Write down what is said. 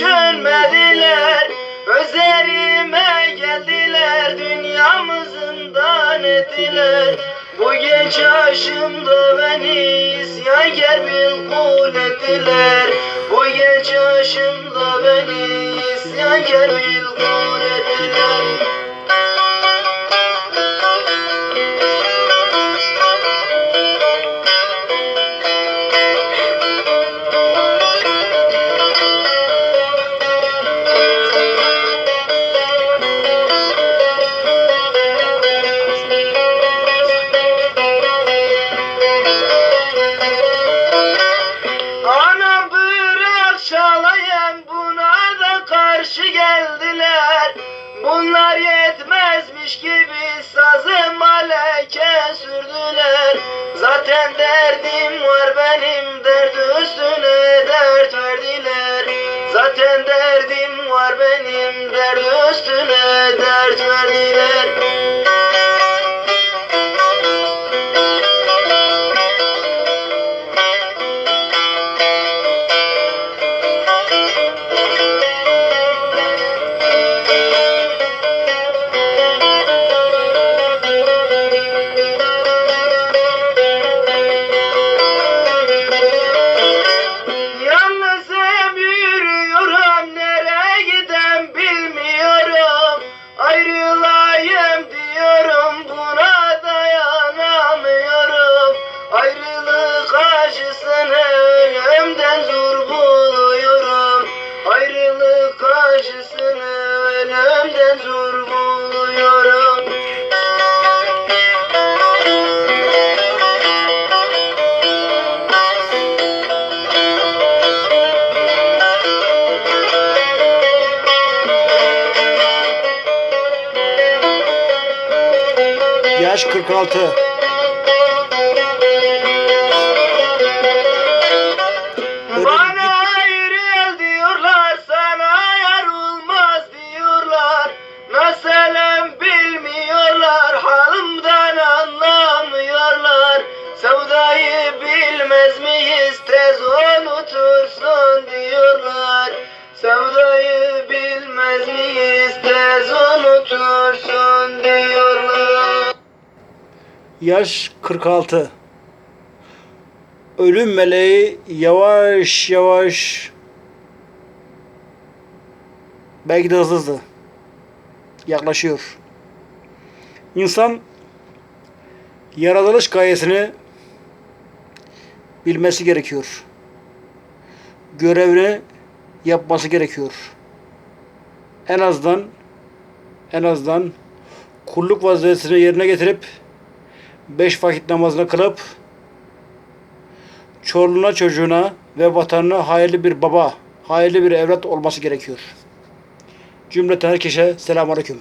düşünmediler Özlerime geldiler dünyamızın dan ettiler Bu genç yaşımda beni isyankar bir kul ettiler. Bu genç yaşımda beni isyankar bir kul ettiler. Yetmezmiş gibi sazı maleke sürdüler. Zaten derdim var benim dert üstüne dert verdiler. Zaten derdim var benim dert üstüne dert verdiler acısını ölümden zor buluyorum Yaş 46. Yaş 46. Ölüm meleği yavaş yavaş belki de hızlı hızlı yaklaşıyor. İnsan yaratılış gayesini bilmesi gerekiyor. Görevini yapması gerekiyor. En azından en azından kulluk vazifesini yerine getirip beş vakit namazını kılıp çoluğuna çocuğuna ve vatanına hayırlı bir baba, hayırlı bir evlat olması gerekiyor. Cümleten herkese selamun aleyküm.